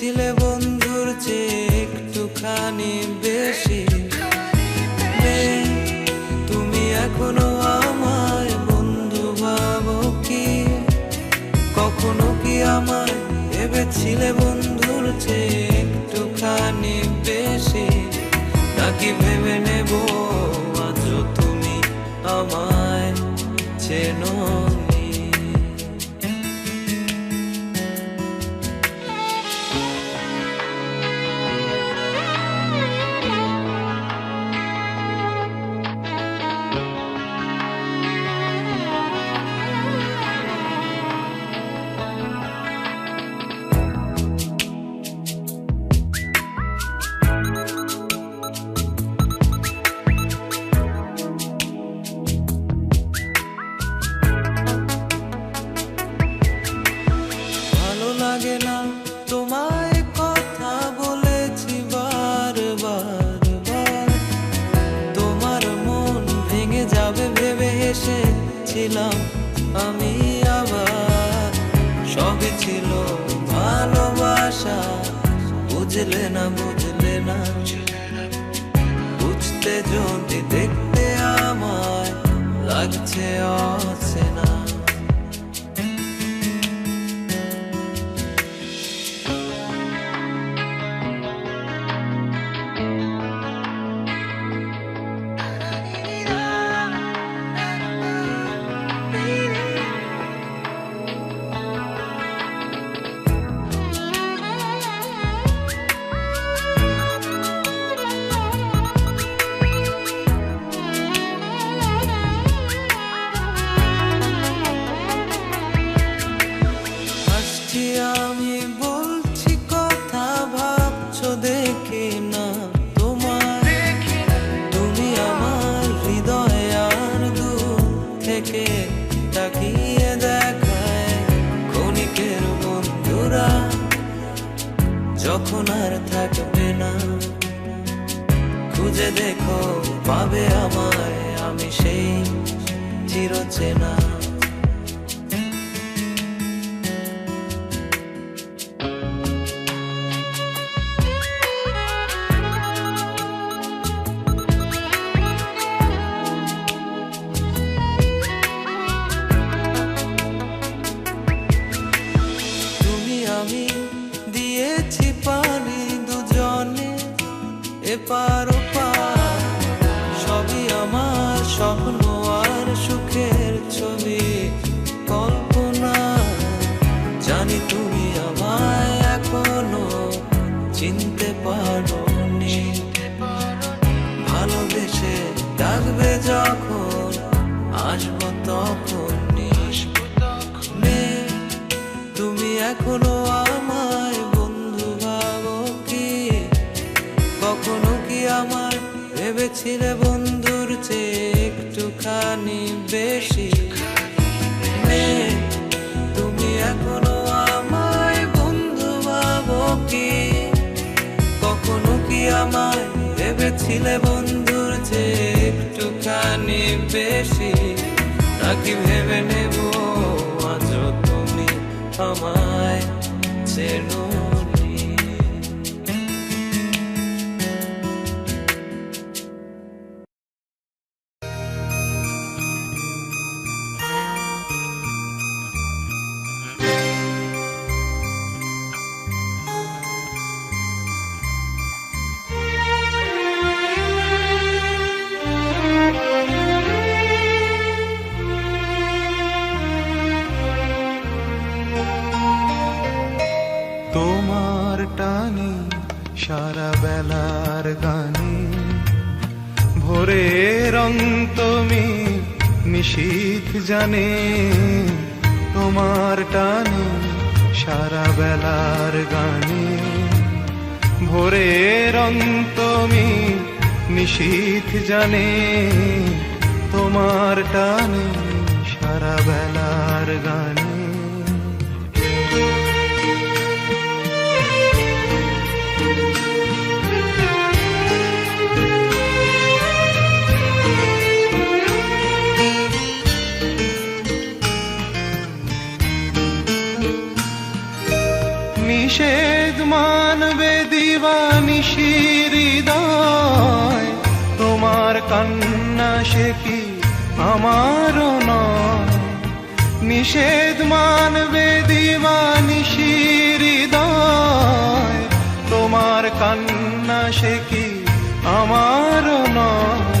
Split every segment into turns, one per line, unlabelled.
ছিলে বন্ধুর চেয়ে একটুখানি বেশি। তুমি এখনও আমায় বন্ধু ভাব কি? কখনো কি আমায় ভেবেছিলে বন্ধুর চেয়ে একটুখানি বেশি? নাকি ভেবে নেব আজ তুমি আমায় চেনো? পাবে আমায় আমি সেই চিরচেনা। আসব তখন তুমি এখনও আমায় বন্ধু ভাবো কি? কখনো কি আমার ভেবেছিলে বন্ধুর চেয়ে একটুখানি বেশি? তুমি এখনও আমায় বন্ধু ভাবো কি? কখনো কি আমায় ভেবেছিলে বন্ধুর চেয়ে একটুখানি বেশি? নাকি ভেবে নেব আজ তুমি আমায়
চেনো। জানে তোমার টানে সারা বেলার গান।
কান্না সে কি আমারও নয় নিষেধ মানবে দিবানিশি হৃদয় তোমার কান্না সে কি আমারও নয়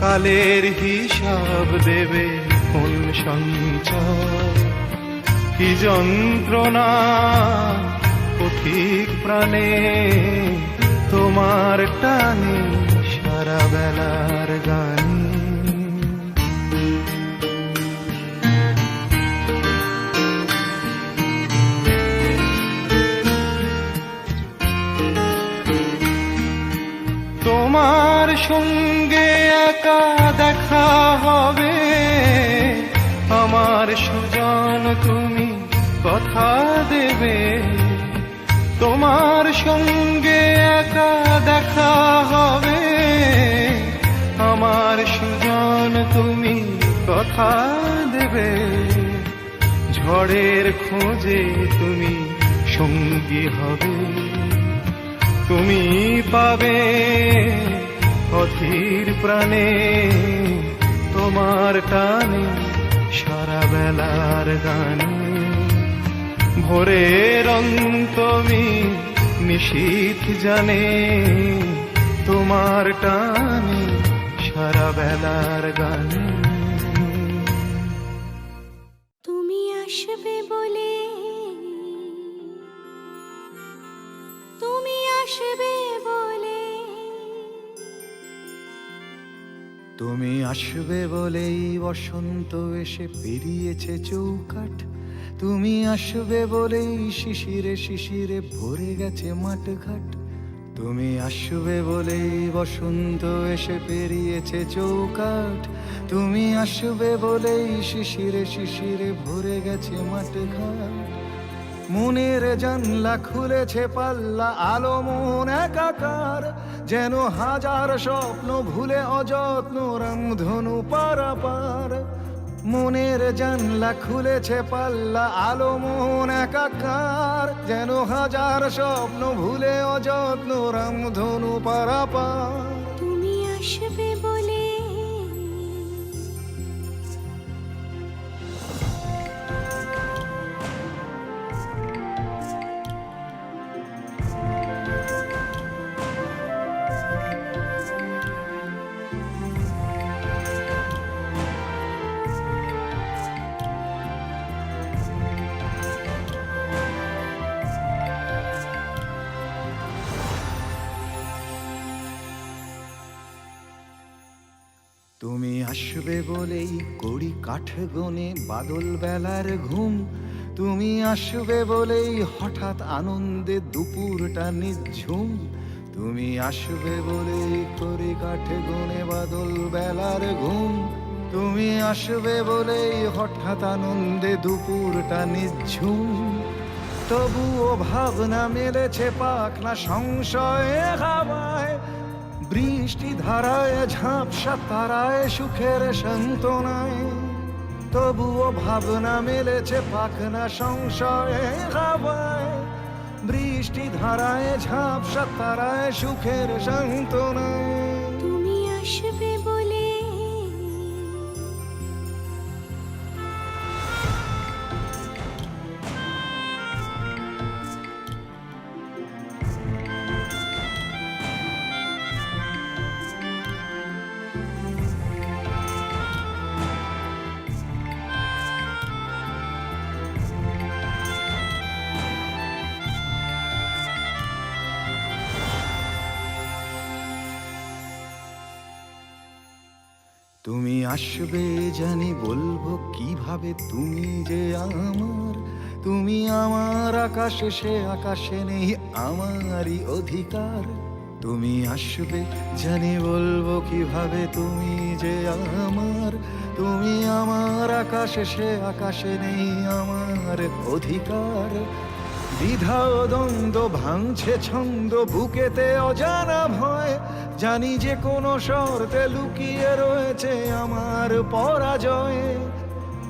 কালের হিসাব দেবে কোন সঞ্চয় কি যন্ত্রণা পথিক প্রাণে তোমার টানে সারা বেলার তোমার সঙ্গে একা দেখা হবে। আমার সুজন তুমি কথা দেবে। তোমার সঙ্গে একা দেখা হবে। আমার সুজন তুমি কথা দেবে। ঝড়ের খোঁজে তুমি সঙ্গী হবে। তুমি পাবে অধীর প্রাণে। তোমার টানে সারা বেলার গানে। ভোরের অন্তমি নিশীথ জানে, তোমার টানে সারা বেলার গানে।
তুমি আসবে বলে তুমি আসবে বলে।
তুমি আসবে বলেই বসন্ত এসে পেরিয়েছে চৌকাঠ। তুমি আসবে বলেই শিশিরে শিশিরে ভরে গেছে মাঠঘাট। তুমি আসবে বলেই বসন্ত এসে পেরিয়েছে চৌকাঠ। তুমি আসবে বলেই শিশিরে শিশিরে ভরে গেছে মাঠঘাট মনের জানলা খুলেছে পাল্লা, আলো, মন একাকার। যেন হাজার স্বপ্ন ভুলে অযত্ন রামধনু পারাপার। মনের জানলা খুলেছে পাল্লা, আলো, মন একাকার। যেন হাজার স্বপ্ন ভুলে অযত্ন রামধনু পারাপা
তুমি আসবে বলে
তুমি আসবে বলেই কড়ি কাঠ গনে বাদল বেলার ঘুম। তুমি আসবে বলেই হঠাৎ আনন্দে দুপুরটা নিঝুম। তুমি আসবে বলেই কড়ি কাঠ গনে বাদল বেলার ঘুম। তুমি আসবে বলেই হঠাৎ আনন্দে দুপুরটা নিঝুম। তবুও ভাবনা মেলেছে পাখনা সংশয়ে হাওয়ায় বৃষ্টি ধারায়, ঝাঁপসা তারায়, সুখের সান্ত্বনায়। তবুও ভাবনা মেলেছে পাখনা সংশয়ে, হাওয়ায়। বৃষ্টি ধারায়, ঝাঁপসা তারায়, সুখের সান্ত্বনায়।
তুমি আসবে
তুমি আসবে জানি বলব কীভাবে? তুমি যে আমার, তুমি আমার আকাশে, সে আকাশে নেই আমারই অধিকার। তুমি আসবে জানি বলব কীভাবে? তুমি যে আমার, তুমি আমার আকাশে, সে আকাশে নেই আমার অধিকার। দ্বিধা দ্বন্দ্ব ভাঙছে ছন্দ, বুকেতে অজানা ভয়। জানি যে কোনো শর্তে লুকিয়ে রয়েছে আমার পরাজয়ে।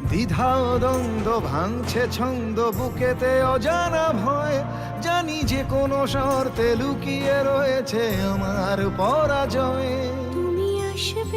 দ্বিধা দ্বন্দ্ব ভাঙছে ছন্দ বুকেতে অজানা ভয়। জানি যে কোনো শর্তে লুকিয়ে রয়েছে আমার পরাজয়ে।
তুমি আসবে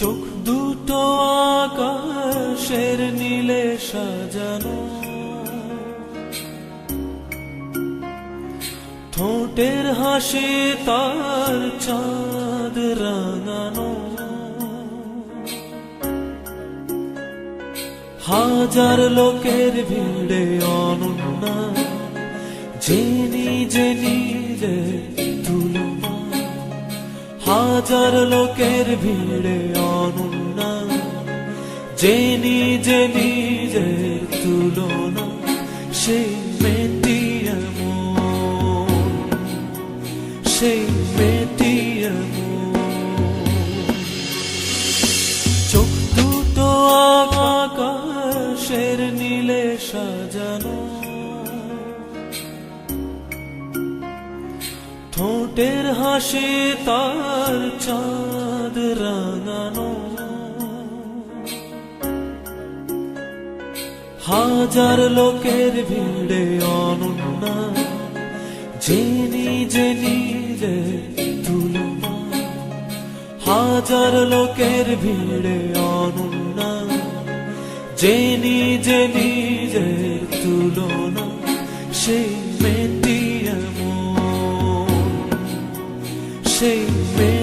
চোখ দুটো আকাশের নীলে সাজানো। ঠোঁটের হাসি তার চাঁদ রাঙানো। হাজার লোকের ভিড়ে অনন্যা, যে নিজে নিজে তুলনা। হাজার লোকের ভিড়ে যে নিজে নিজে তুলনা সেই মেয়েটি এমন সেই এমন চোখ দুটো আকাশের নীলে সাজানো, ঠোঁটের হাসি তার চাঁদ রাঙানো। হাজার লোকের ভিড়ে অনন্যা। যে নিজে নিজে তুলনা, হাজার লোকের ভিড়ে অনন্যা। যে নিজে নিজে তুলনা সেই মেয়েটি এমন সেই মেয়েটি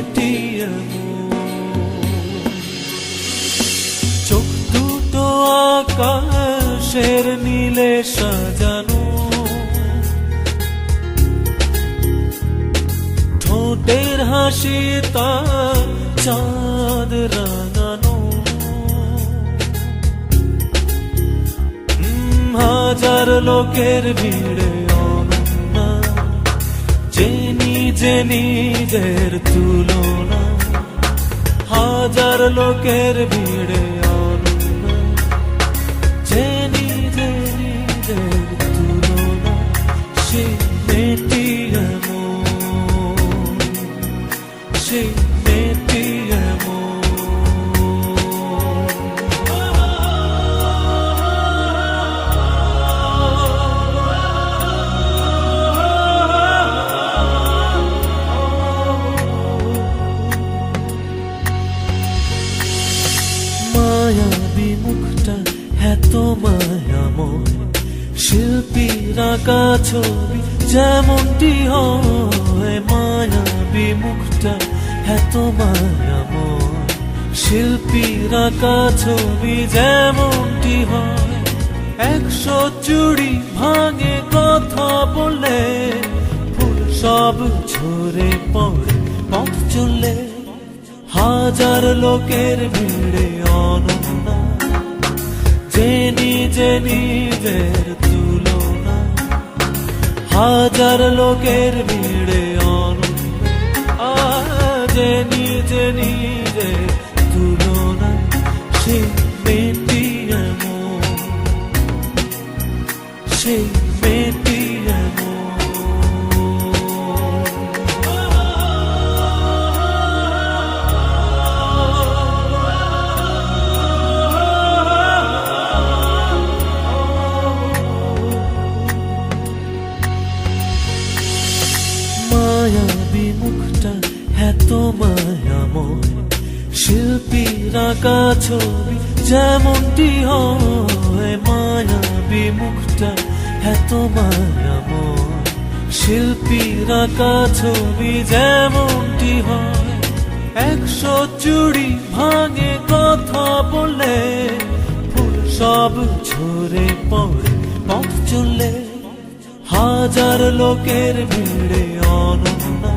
আকাশের নীলে সাজানো। ঠোঁটের হাসি তার চাঁদ রাঙানো। হাজার লোকের ভিড়ে অনন্যা, যে নিজে তুলনা। হাজার লোকের ভিড়ে সে মেয়েটি এমন সে আঁকা ছবি যেমনটি হয় মায়াবী মুখটা এত মায়াময়। শিল্পীর আঁকা ছবি যেমনটি হয়, একশো চুড়ি ভাঙে কথা বলে, ফুল সব ঝরে পড়ে, পথ চলে। হাজার লোকের ভিড়ে অনন্যা। যে নিজে নিজের তুলনা হাজার লোকের ভিড়ে অন। যে নিজে নিজে তুলনা সেই মেয়েটি সেই এত মায়াময় শিল্পীর ছবি, যেমনটি হয় মায়াবী মুখটা এত মায়াময় শিল্পীর আঁকা ছবি, যেমনটি হয়। একশো চুড়ি ভাঙে কথা বলে, ফুল সব ঝরে পড়ে, পথ চলে হাজার লোকের ভিড়ে অনন্যা।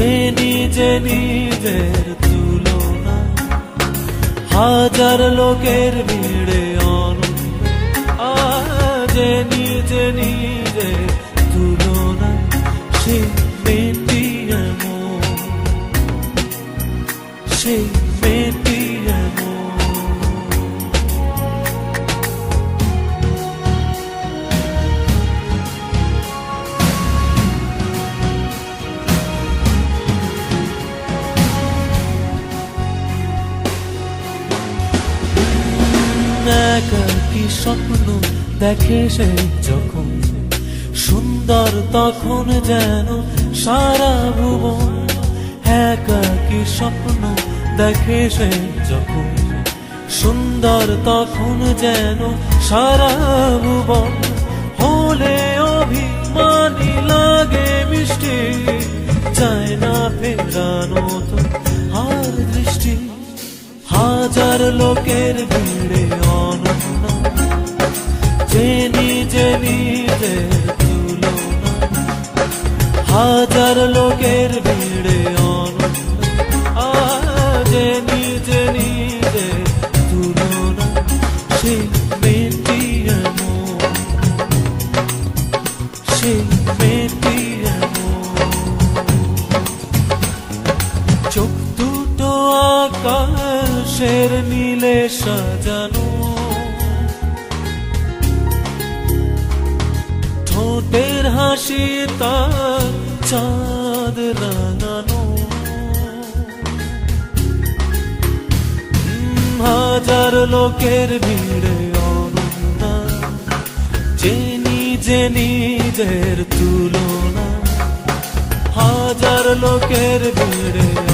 যে নিজে নিজের তুলনা, হাজার লোকের ভিড়ে যে নিজে নিজে তুলনা, সে মেয়েটি এমন সেই মেয়েটি স্বপ্ন দেখে সে যখন সুন্দর তখন যেন সারা ভুবন একাকি স্বপ্ন দেখে সে যখন সুন্দর তখন যেন সারা ভুবন হলে অভিমানী লাগে মিষ্টি, চায় না ফেরানো তো আর দৃষ্টি। হাজার লোকের ভিড়ে লোকের ভিড়ে অনন্য আজ নিজে নিজে তুলনা, সে এমন। সে দুটো আকাশের নীলে সাজানো। ঠোঁটের হাসি তার চাঁদ রাঙানো। হাজার লোকের ভিড়ে অনন্যা। যে নিজে নিজের তুলনা। হাজার লোকের ভিড়ে